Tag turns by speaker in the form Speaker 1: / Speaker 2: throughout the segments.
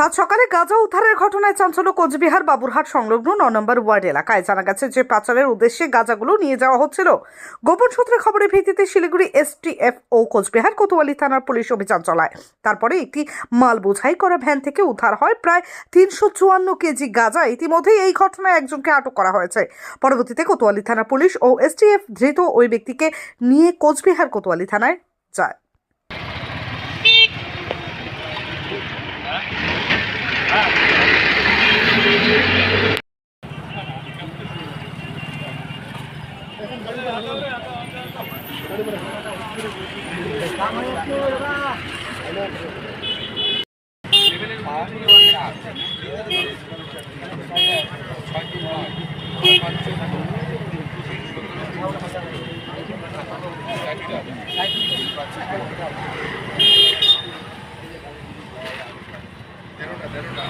Speaker 1: সাত সকালে গাঁজা উদ্ধারের ঘটনায় চাঞ্চল্য কোচবিহার বাবুরহাট সংলগ্ন ন নম্বর ওয়ার্ড এলাকায়। জানা গেছে যে পাচারের উদ্দেশ্যে গাঁজাগুলো নিয়ে যাওয়া হচ্ছিল। গোপন সূত্রে খবরের ভিত্তিতে শিলিগুড়ি এসটিএফ ও কোচবিহার কোতোয়ালি থানার পুলিশ অভিযান চলায়। তারপরে একটি মাল বোঝাই করা ভ্যান থেকে উদ্ধার হয় প্রায় তিনশো চুয়ান্ন কেজি গাঁজা। ইতিমধ্যেই এই ঘটনায় একজনকে আটক করা হয়েছে। পরবর্তীতে কোতোয়ালি থানা পুলিশ ও এসটিএফ ধৃত ওই ব্যক্তিকে নিয়ে কোচবিহার কোতোয়ালি থানায় যায়।
Speaker 2: 내려온다 내려온다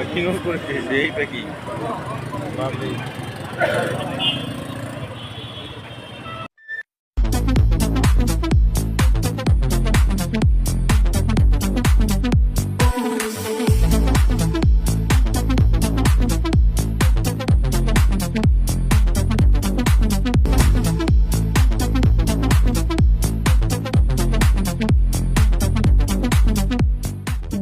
Speaker 2: Aqui não por jeito aqui. Vamos.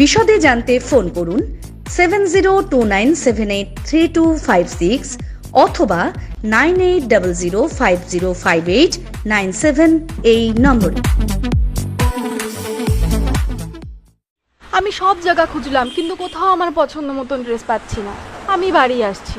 Speaker 3: বিশদে জানতে ফোন করুন seven zero two nine seven eight three two five six অথবা nine eight double zero five zero five eight nine seven এই নম্বরে।
Speaker 4: আমি সব জায়গা খুঁজলাম, কিন্তু কোথাও আমার পছন্দ মতন ড্রেস পাচ্ছি না। আমি বাড়ি আসছি।